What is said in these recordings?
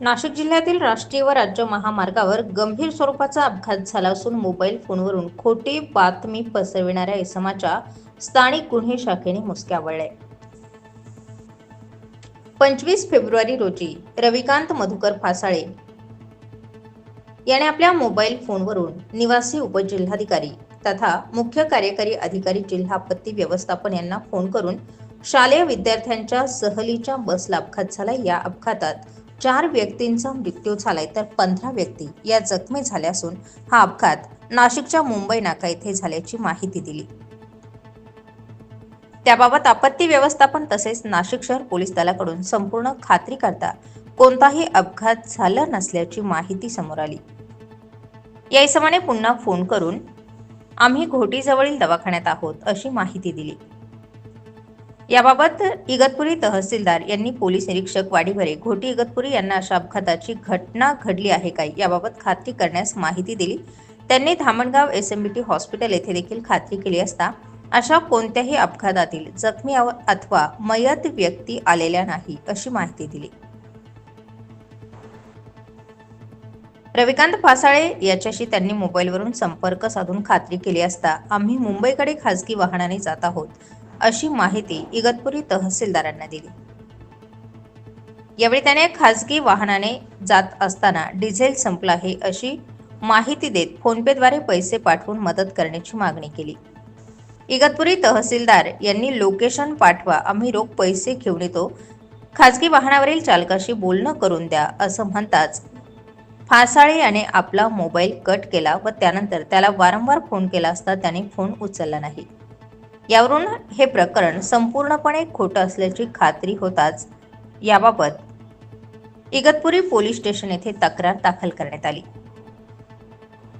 नाशिक जिल्ह्यातील राष्ट्रीय व राज्य महामार्गावर गंभीर स्वरूपाचा अपघात झाला असून मोबाईल फोनवरून खोटी बातमी पसरविणाऱ्या इसमाच्या स्थानिक गुन्हे शाखेने मुसक्या आवळले पंचवीस फेब्रुवारी रोजी रविकांत मधुकर फासाळे याने आपल्या मोबाईल फोनवरून निवासी उपजिल्हाधिकारी तथा मुख्य कार्यकारी अधिकारी जिल्हा आपत्ती व्यवस्थापन यांना फोन करून शालेय विद्यार्थ्यांच्या सहलीच्या बसला अपघात झाला. या अपघातात चार व्यक्तींचा मृत्यू झालाय. तर पंधरा व्यक्ती या जखमी झाल्या असून हा अपघात नाशिकच्या मुंबई नाका येथे झाल्याची माहिती दिली. त्याबाबत आपत्ती व्यवस्थापन तसेच नाशिक शहर पोलीस दलाकडून संपूर्ण खात्री करता कोणताही अपघात झाला नसल्याची माहिती समोर आली. या इसमाने पुन्हा फोन करून आम्ही घोटीजवळील दवाखान्यात आहोत अशी माहिती दिली. याबाबत इगतपुरी तहसीलदार यांनी पोलीस निरीक्षक वाडीभरे घोटी इगतपुरी यांना अशा अपघाताची घटना घडली आहे काय याबाबत खात्री करण्यास माहिती दिली. त्यांनी Dhamangaon S M B T hospital येथे देखील खात्री केली असता अशा कोणत्याही अपघातातील जखमी अथवा मयत व्यक्ती आलेल्या नाही अशी माहिती दिली. रविकांत फासाळे याच्याशी त्यांनी मोबाईलवरून संपर्क साधून खात्री केली असता आम्ही मुंबईकडे खासगी वाहनाने जात आहोत. अशी माहिती इगतपुरी तहसीलदारांना दिली. यावेळी त्याने खासगी वाहनाने जात असताना डिझेल संपला आहे अशी माहिती देत फोनपेद्वारे पैसे पाठवून मदत करण्याची मागणी केली. इगतपुरी तहसीलदार यांनी लोकेशन पाठवा आम्ही रोख पैसे घेऊन येतो. खासगी वाहनावरील चालकाशी बोलणं करून द्या असं म्हणताच फासाळे याने आपला मोबाईल कट केला व त्यानंतर त्याला वारंवार फोन केला असता त्याने फोन उचलला नाही. यावरून हे प्रकरण संपूर्णपणे खोटं असल्याची खात्री होताच. याबाबत इगतपुरी पोलीस स्टेशन येथे तक्रार दाखल करण्यात आली.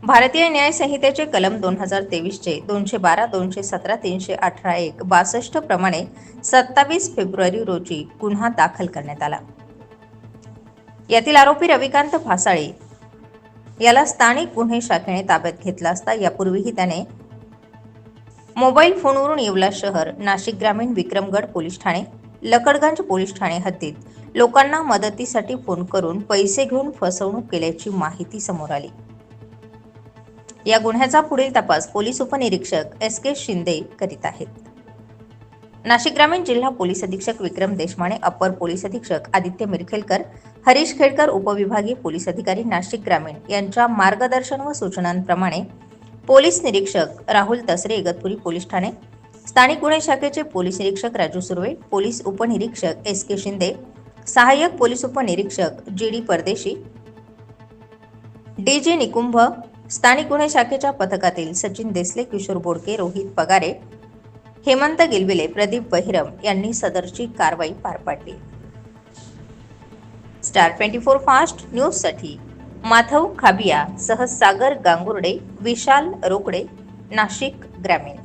भारतीय न्याय संहितेचे कलम दोन हजार तेवीसचे दोनशे बारा दोनशे सतरा तीनशे अठरा एक बासष्ट प्रमाणे सत्तावीस फेब्रुवारी रोजी गुन्हा दाखल करण्यात आला. यातील आरोपी रविकांत फासाळे याला स्थानिक गुन्हे शाखेने ताब्यात घेतला असता यापूर्वीही त्याने मोबाईल फोनवरून येवला शहर नाशिक ग्रामीण विक्रमगड पोलीस ठाणे लकडगंज पोलीस ठाणे हद्दीत. लोकांना मदतीसाठी फोन करून पैसे घेऊन फसवणूक केल्याची माहिती समोर आली. या गुन्ह्याचा पुढील तपास पोलीस उपनिरीक्षक एस के शिंदे करीत आहेत. नाशिक ग्रामीण जिल्हा पोलीस अधीक्षक विक्रम देशमाने अप्पर पोलीस अधीक्षक आदित्य मिरखेलकर हरीश खेडकर उपविभागीय पोलीस अधिकारी नाशिक ग्रामीण यांच्या मार्गदर्शन व सूचनांप्रमाणे पोलीस निरीक्षक राहुल तसरे इगतपुरी पोलीस ठाणे. स्थानिक गुन्हे शाखेचे पोलीस निरीक्षक राजू सुर्वे पोलीस उपनिरीक्षक एस के शिंदे सहाय्यक पोलीस उपनिरीक्षक जी डी परदेशी डी जे निकुंभ स्थानिक गुन्हे शाखेच्या पथकातील सचिन देसले किशोर बोडके रोहित पगारे हेमंत गिलबिले प्रदीप बहिरम यांनी सदरची कारवाई पार पाडली. स्टार ट्वेंटी फोर फास्ट न्यूजसाठी माधव खाबिया सह सागर गांगुर्डे विशाल रोकडे नाशिक ग्रामीण.